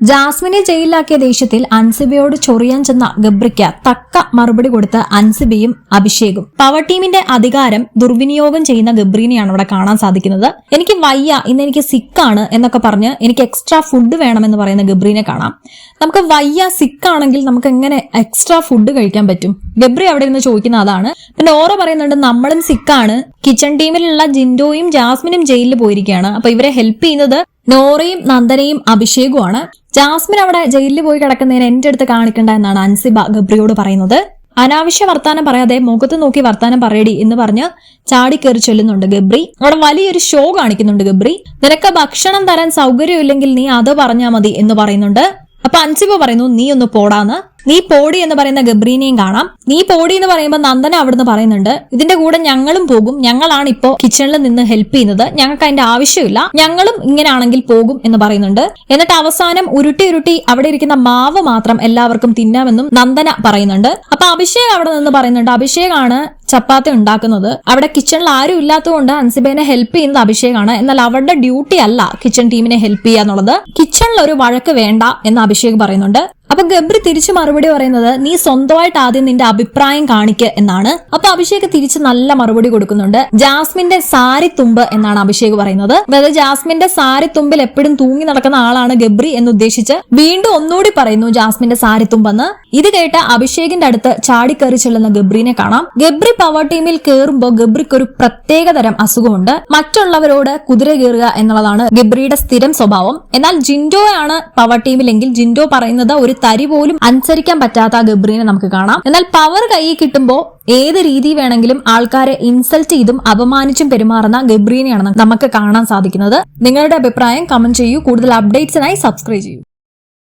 ജാസ്മിനെ ജയിലിലാക്കിയ ദേഷ്യത്തിൽ അൻസിബയോട് ചൊറിയാൻ ചെന്ന ഗബ്രിക്ക തക്ക മറുപടി കൊടുത്ത് അൻസിബയും അഭിഷേകും. പവർ ടീമിന്റെ അധികാരം ദുർവിനിയോഗം ചെയ്യുന്ന ഗബ്രീനെയാണ് അവിടെ കാണാൻ സാധിക്കുന്നത്. എനിക്ക് വയ്യ ഇന്ന് എനിക്ക് സിക്കാണ് എന്നൊക്കെ പറഞ്ഞ് എനിക്ക് എക്സ്ട്രാ ഫുഡ് വേണമെന്ന് പറയുന്ന ഗബ്രീനെ കാണാം. നമുക്ക് വയ്യ സിക്കാണെങ്കിൽ നമുക്ക് എങ്ങനെ എക്സ്ട്രാ ഫുഡ് കഴിക്കാൻ പറ്റും? ഗബ്രി അവിടെ നിന്ന് ചോദിക്കുന്ന അതാണ്. പിന്നെ ഓറ പറയുന്നുണ്ട് നമ്മളും സിക്കാണ്. കിച്ചൺ ടീമിലുള്ള ജിൻഡോയും ജാസ്മിനും ജയിലിൽ പോയിരിക്കുകയാണ്. അപ്പൊ ഇവരെ ഹെൽപ്പ് ചെയ്യുന്നത് നോറയും നന്ദനയും അഭിഷേകുമാണ്. ജാസ്മിൻ അവിടെ ജയിലിൽ പോയി കിടക്കുന്നതിന് എന്റെ അടുത്ത് കാണിക്കണ്ട എന്നാണ് അൻസിബ ഗബ്രിയോട് പറയുന്നത്. അനാവശ്യ വർത്താനം പറയാതെ മുഖത്ത് നോക്കി വർത്താനം പറയടി എന്ന് പറഞ്ഞ് ചാടിക്കേറി ചൊല്ലുന്നുണ്ട് ഗബ്രി. അവിടെ വലിയൊരു ഷോ കാണിക്കുന്നുണ്ട് ഗബ്രി. നിനക്ക് ഭക്ഷണം തരാൻ സൗകര്യമില്ലെങ്കിൽ നീ അത് പറഞ്ഞാ മതി എന്ന് പറയുന്നുണ്ട്. അപ്പൊ അൻസിബ പറയുന്നു നീ ഒന്ന് പോടാന്ന്. നീ പോടി എന്ന് പറയുന്ന ഗബ്രീനെയും കാണാം. നീ പോടി എന്ന് പറയുമ്പോൾ നന്ദന അവിടുന്ന് പറയുന്നുണ്ട്. ഇതിന്റെ കൂടെ ഞങ്ങളും പോകും. ഞങ്ങളാണ് ഇപ്പോ കിച്ചണിൽ നിന്ന് ഹെൽപ്പ് ചെയ്യുന്നത്. ഞങ്ങൾക്ക് അതിന്റെ ആവശ്യമില്ല. ഞങ്ങളും ഇങ്ങനെയാണെങ്കിൽ പോകും എന്ന് പറയുന്നുണ്ട്. എന്നിട്ട് അവസാനം ഉരുട്ടി ഉരുട്ടി അവിടെ ഇരിക്കുന്ന മാവ് മാത്രം എല്ലാവർക്കും തിന്നാമെന്നും നന്ദന പറയുന്നുണ്ട്. അപ്പൊ അഭിഷേക് അവിടെ നിന്ന് പറയുന്നുണ്ട്. ആണ് ചപ്പാത്തി ഉണ്ടാക്കുന്നത്. അവിടെ കിച്ചണിൽ ആരും ഇല്ലാത്തതുകൊണ്ട് അൻസിബേനെ ഹെൽപ്പ് ചെയ്യുന്നത് അഭിഷേകാണ്. എന്നാൽ അവരുടെ ഡ്യൂട്ടി അല്ല കിച്ചൺ ടീമിനെ ഹെൽപ്പ് ചെയ്യുക എന്നുള്ളത്. കിച്ചണിൽ ഒരു വഴക്ക് വേണ്ട എന്ന് അഭിഷേക് പറയുന്നുണ്ട്. അപ്പൊ ഗബ്രി തിരിച്ചു മറുപടി പറയുന്നത് നീ സ്വന്തമായിട്ട് ആദ്യം നിന്റെ അഭിപ്രായം കാണിക്ക എന്നാണ്. അപ്പൊ അഭിഷേക് തിരിച്ച് നല്ല മറുപടി കൊടുക്കുന്നുണ്ട്. ജാസ്മിന്റെ സാരി തുമ്പ് എന്നാണ് അഭിഷേക് പറയുന്നത്. അതായത് ജാസ്മിന്റെ സാരി തുമ്പിൽ എപ്പോഴും തൂങ്ങി നടക്കുന്ന ആളാണ് ഗബ്രി എന്ന് ഉദ്ദേശിച്ച് വീണ്ടും ഒന്നുകൂടി പറയുന്നു ജാസ്മിന്റെ സാരി തുമ്പെന്ന് ഇത് കേട്ട അഭിഷേകിന്റെ അടുത്ത് ചാടിക്കറി ചെല്ലുന്ന ഗബ്രീനെ കാണാം. ഗബ്രി പവർ ടീമിൽ കയറുമ്പോൾ ഗബ്രിക്ക് ഒരു പ്രത്യേക തരം അസുഖമുണ്ട്. മറ്റുള്ളവരോട് കുതിര കയറുക എന്നുള്ളതാണ് ഗബ്രിയുടെ സ്ഥിരം സ്വഭാവം. എന്നാൽ ജിൻഡോയാണ് പവർ ടീമിലെങ്കിൽ ജിൻഡോ പറയുന്നത് ഒരു തരി പോലും അനുസരിക്കാൻ പറ്റാത്ത ഗബ്രീനെ നമുക്ക് കാണാം. എന്നാൽ പവർ കയ്യിൽ കിട്ടുമ്പോൾ ഏത് രീതി വേണമെങ്കിലും ആൾക്കാരെ ഇൻസൾട്ട് ചെയ്തും അപമാനിച്ചും പെരുമാറുന്ന ഗബ്രീനെയാണ് നമുക്ക് കാണാൻ സാധിക്കുന്നത്. നിങ്ങളുടെ അഭിപ്രായം കമന്റ് ചെയ്യൂ. കൂടുതൽ അപ്ഡേറ്റ്സിനായി സബ്സ്ക്രൈബ് ചെയ്യൂ.